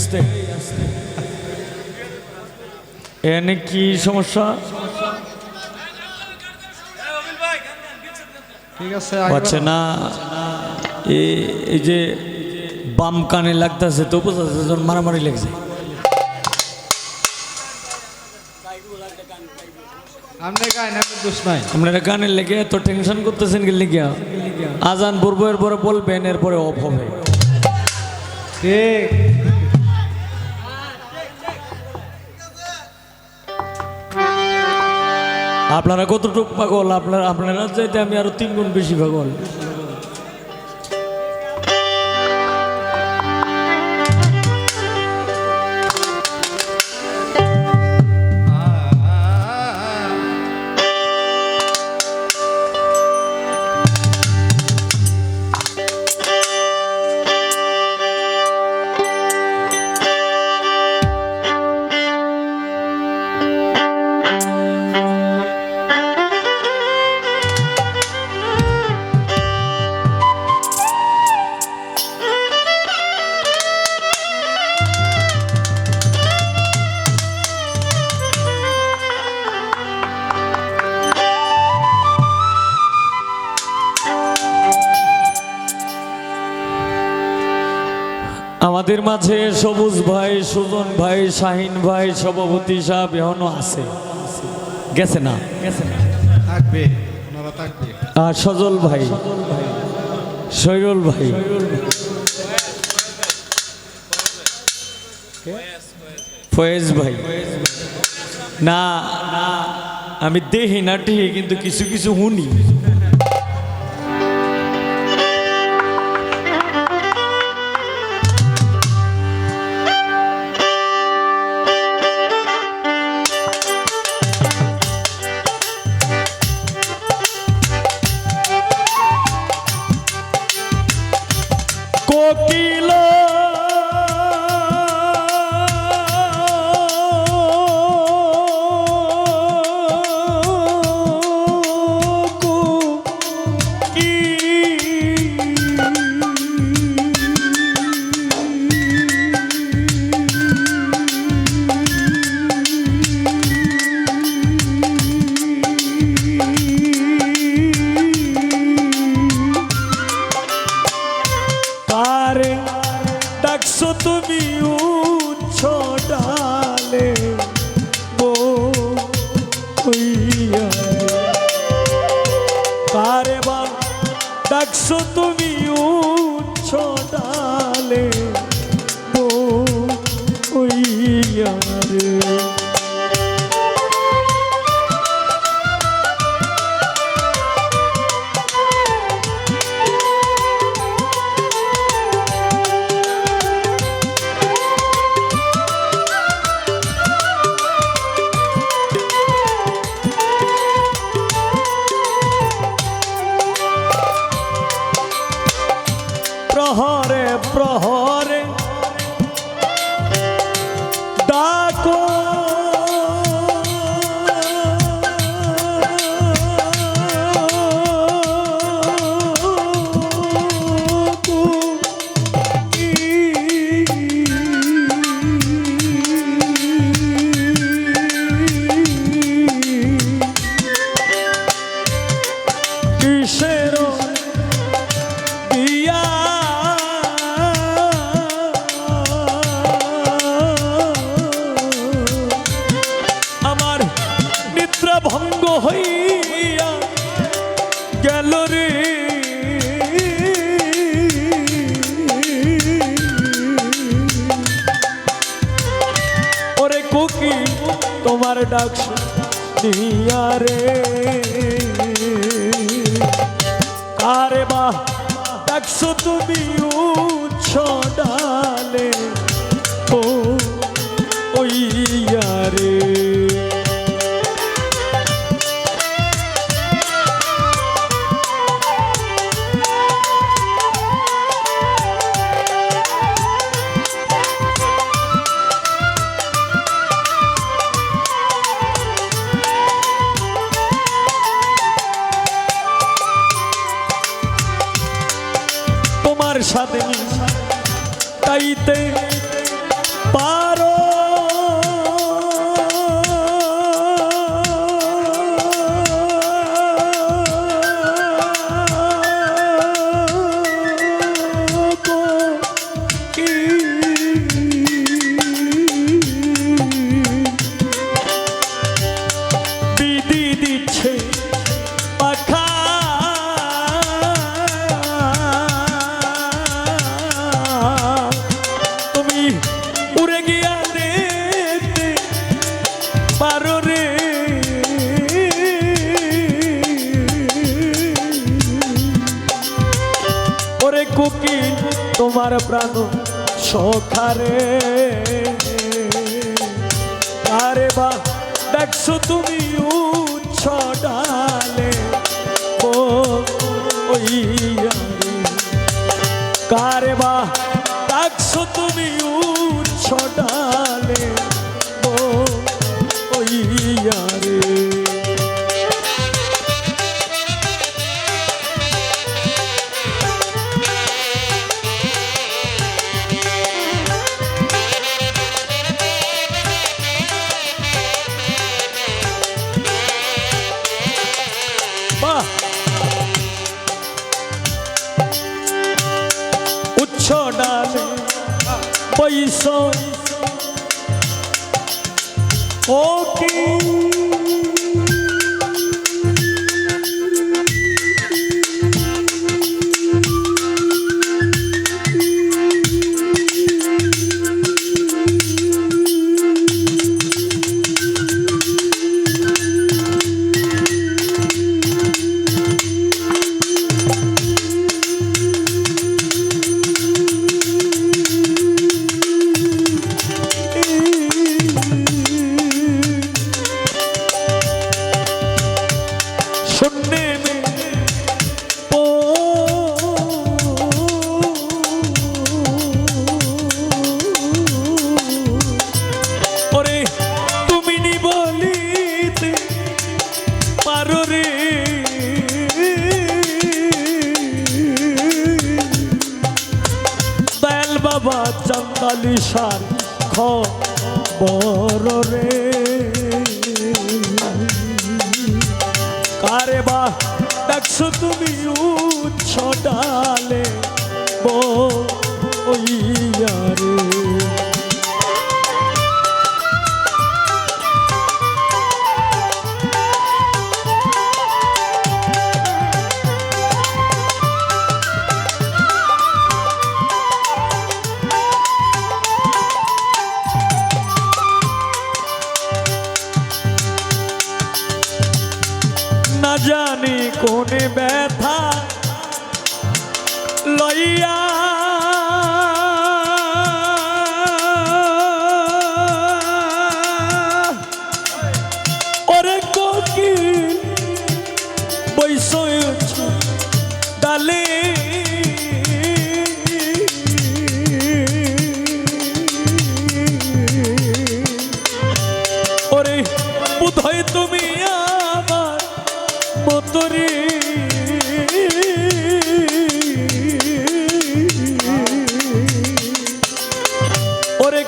আসতে। এনে কি সমস্যা? ঠিক আছে পাচ্ছে না। এই যে বাম কানে লাগতেছে তো মারামারি লেগেছে। আপনারা লেগে এত টেনশন করতেছেন কি লিখিয়া আজান পূর্ব এরপরে বলবেন এরপরে অফ হবে। ঠিক। আপনারা কতটুক পাগল? আপনারা আপনারা চাইতে আমি আরও তিন গুণ বেশি পাগল। আমাদের মাঝে সবুজ ভাই সুজন ভাই শাহিন ভাই সভাপতি সাহেব এখনও আছে। গেছে না? গেছে না। থাকবে আর সজল ভাই সৈরুল ভাই। ফয়েজ ভাই। না না আমি দেখি না টিহি কিন্তু কিছু কিছু শুনি। কোকিল ডাকছো কিসের দিয়া? আমার নিদ্রা ভঙ্গ হইয়া গেল রে। ওরে কুকি তোমার ডাক শুনিয়া রে। আরে বা দেখছ তুমি উচ্ছ ডালে ও ওইয়া তোমার সাথে। তাইতে পা তোমার প্রাণ সখারে আরে বা, দেখছ তুমি উচ্ছ ডালে ও। কারে বা, দেখছ তুমি উচ্ছ ডালে বৈশ ও কি পারো রে দয়াল বাবা চান্দালি সার খবর কারে বা দেখছ তুমি উচ্ছ ডালে? জানি কোন ব্যথা লইয়া। ওরে কোকিল বৈষয়ছ ডালে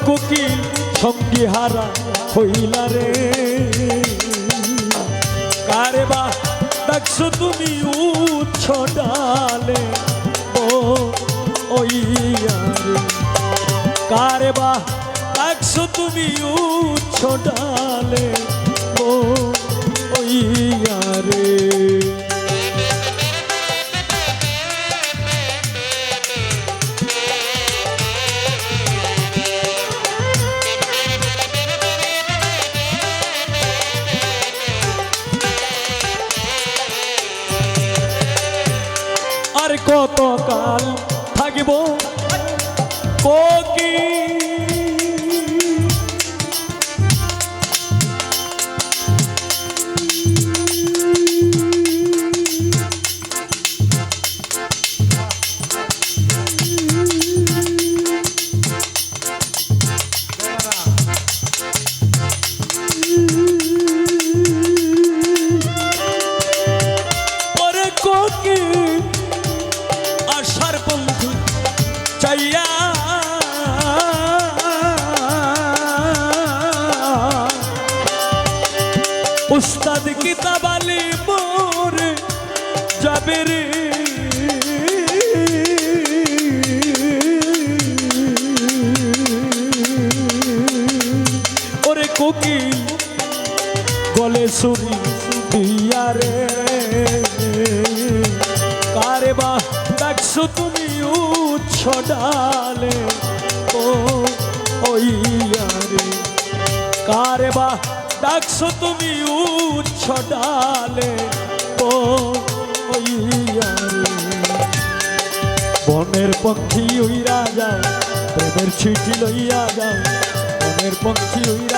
কোকিল সঙ্গী হারা হইলা রে। কারে বা দেখছ তুমি উচ্ছ ডালে? ও, ওই আরে। কারে বা দেখছ তুমি উচ্ছ ডালে? আর কত কাল থাকিব কোকি যাবে রে। ওরে কোকিল, গলে শুনি দিয়া রে। কারে বা ডাকছো তুমি উচ্ছ ডালে ও ওইয়া রে। কারে বা ডাকছো তুমি উচ্ছ ডালে ও বনের পক্ষী উইরা যাও প্রেমের ছিটি লইয়া যাও বনের পক্ষী উইরা